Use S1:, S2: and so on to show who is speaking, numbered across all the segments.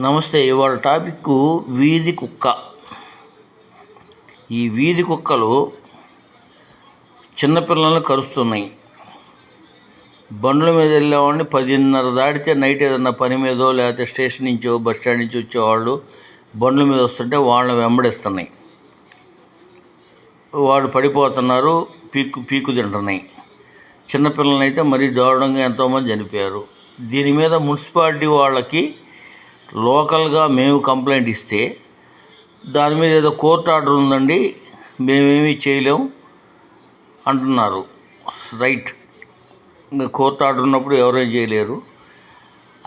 S1: నమస్తే ఇవాళ టాపిక్ వీధి కుక్క. ఈ వీధి కుక్కలు చిన్నపిల్లల్ని కరుస్తున్నాయి. బండ్ల మీద వెళ్ళేవాడిని పదిన్నర దాటితే నైట్ ఏదన్నా పని మీదో లేకపోతే స్టేషన్ నుంచో బస్ స్టాండ్ నుంచి వచ్చేవాళ్ళు బండ్ల మీద వస్తుంటే వాళ్ళని వెంబడిస్తున్నాయి. వాడు పడిపోతున్నారు పీకు పీకు తింటున్నాయి. చిన్నపిల్లలైతే మరీ దారుణంగా ఎంతోమంది చనిపోయారు. దీని మీద మున్సిపాలిటీ వాళ్ళకి లోకల్గా మేము కంప్లైంట్ ఇస్తే దాని మీద ఏదో కోర్టు ఆర్డర్ ఉందండి మేమేమీ చేయలేం అంటున్నారు. రైట్. కోర్ట్ కోర్టు ఆర్డర్ ఉన్నప్పుడు ఎవరేం చేయలేరు.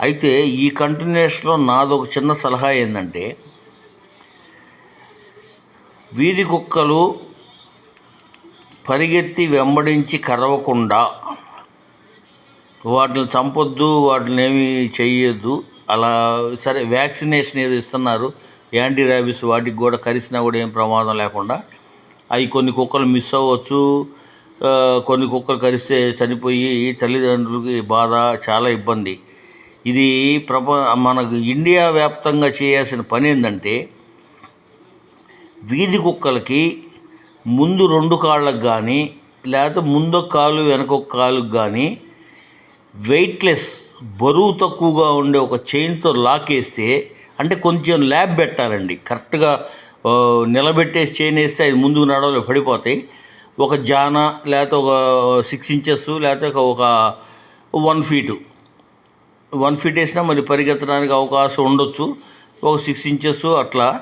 S1: అయితే ఈ కంటిన్యూషన్లో నాది ఒక చిన్న సలహా ఏంటంటే వీధి కుక్కలు పరిగెత్తి వెంబడించి కరవకుండా వాటిని చంపొద్దు వాటిని ఏమి చేయొద్దు అలా సరే వ్యాక్సినేషన్ ఏదో ఇస్తున్నారు యాంటీ ర్యాబిస్ వాటికి కూడా కరిసినా కూడా ఏం ప్రమాదం లేకుండా అవి కొన్ని కుక్కలు మిస్ అవ్వచ్చు కొన్ని కుక్కలు కరిస్తే చనిపోయి తల్లిదండ్రులకి బాధ చాలా ఇబ్బంది. ఇది ప్రప మనకు ఇండియా వ్యాప్తంగా చేయాల్సిన పని ఏంటంటే వీధి కుక్కలకి ముందు రెండు కాళ్ళకు కానీ లేకపోతే ముందొక కాలు వెనకొక కాలుకు కానీ వెయిట్లెస్ బరువు తక్కువగా ఉండే ఒక చైన్తో లాకేస్తే అంటే కొంచెం ల్యాబ్ పెట్టాలండి. కరెక్ట్గా నిలబెట్టేసి చైన్ వేస్తే అది ముందుకు నడవలో పడిపోతాయి. ఒక జాన లేకపోతే ఒక సిక్స్ ఇంచెస్ లేకపోతే ఒక వన్ ఫీటు వన్ ఫీట్ వేసినా మరి పరిగెత్తడానికి అవకాశం ఉండొచ్చు. ఒక సిక్స్ ఇంచెస్ అట్లా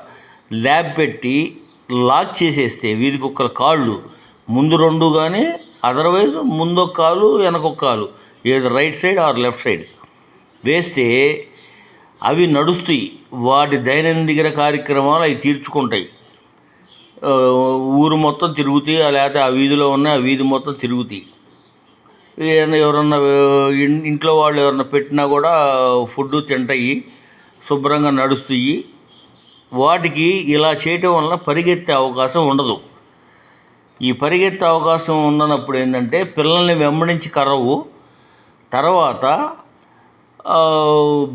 S1: ల్యాబ్ పెట్టి లాక్ చేసేస్తే వీధి కుక్కల కాళ్ళు ముందు రెండు కానీ అదర్వైజ్ ముందొక కాలు వెనకొక కాలు. ఏదో right side or left side. వేస్తే అవి నడుస్తాయి. వాటి దైనందిన కార్యక్రమాలు అవి తీర్చుకుంటాయి. ఊరు మొత్తం తిరుగుతాయి లేకపోతే ఆ వీధిలో ఉన్న ఆ వీధి మొత్తం తిరుగుతాయి. ఏదైనా ఎవరన్నా ఇంట్లో వాళ్ళు ఎవరన్నా పెట్టినా కూడా ఫుడ్ తింటాయి శుభ్రంగా నడుస్తాయి. వాటికి ఇలా చేయటం వల్ల పరిగెత్తే అవకాశం ఉండదు. ఈ పరిగెత్తే అవకాశం ఉన్నప్పుడు ఏంటంటే పిల్లల్ని వెంబడించి కరవు. తర్వాత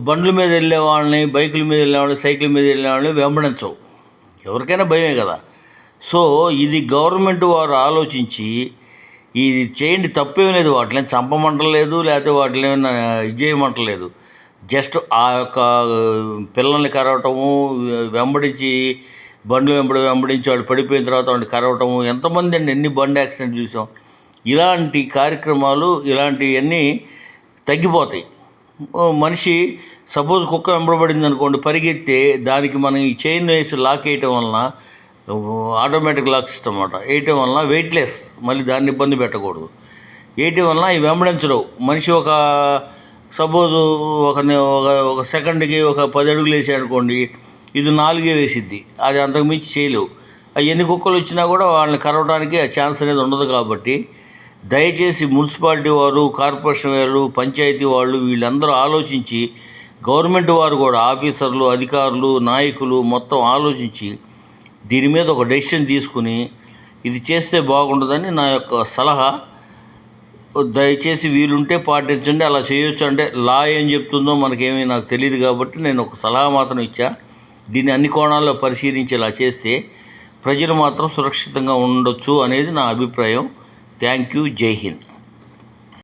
S1: బండ్ల మీద వెళ్ళే వాళ్ళని బైకుల మీద వెళ్ళే వాళ్ళని సైకిల్ మీద వెళ్ళే వాళ్ళని వెంబడించవు. ఎవరికైనా భయమే కదా. సో ఇది గవర్నమెంట్ వారు ఆలోచించి ఇది చేయండి తప్పేం లేదు. వాటిని చంపమంటలేదు లేకపోతే వాటిని ఇది చేయమంటలేదు. జస్ట్ ఆ యొక్క పిల్లల్ని కరవటము వెంబడించి బండ్లు వెంబడి వెంబడించి వాళ్ళు పడిపోయిన తర్వాత వాడిని కరవటము ఎంతమంది అండి ఎన్ని బండి యాక్సిడెంట్ చూసాం. ఇలాంటి కార్యక్రమాలు ఇలాంటివన్నీ తగ్గిపోతాయి. మనిషి సపోజ్ కుక్క వెంబడబడింది అనుకోండి పరిగెత్తే దానికి మనం ఈ చైన్ వేసి లాక్ వేయటం వలన ఆటోమేటిక్ లాక్ అనమాట వేయటం వలన వెయిట్లెస్ మళ్ళీ దాన్ని ఇబ్బంది పెట్టకూడదు. వేయటం వలన ఇవి వెంబడించడం మనిషి ఒక సపోజ్ ఒక ఒక ఒక సెకండ్కి ఒక పది అడుగులు వేసాయి అనుకోండి ఇది నాలుగే వేసిద్ది. అది అంతకు మించి చేయలేవు. ఎన్ని కుక్కలు వచ్చినా కూడా వాళ్ళని కరవడానికి ఆ ఛాన్స్ అనేది ఉండదు కాబట్టి దయచేసి మున్సిపాలిటీ వారు కార్పొరేషన్ వారు పంచాయతీ వాళ్ళు వీళ్ళందరూ ఆలోచించి గవర్నమెంట్ వారు కూడా ఆఫీసర్లు అధికారులు నాయకులు మొత్తం ఆలోచించి దీని మీద ఒక డెసిషన్ తీసుకుని ఇది చేస్తే బాగుండదని నా యొక్క సలహా. దయచేసి వీలుంటే పాటించండి అలా చేయొచ్చు అంటే లా ఏం చెప్తుందో మనకేమీ నాకు తెలియదు కాబట్టి నేను ఒక సలహా మాత్రం ఇచ్చా. దీన్ని అన్ని కోణాల్లో పరిశీలించి ఇలా చేస్తే ప్రజలు మాత్రం సురక్షితంగా ఉండొచ్చు అనేది నా అభిప్రాయం. Thank you, Jai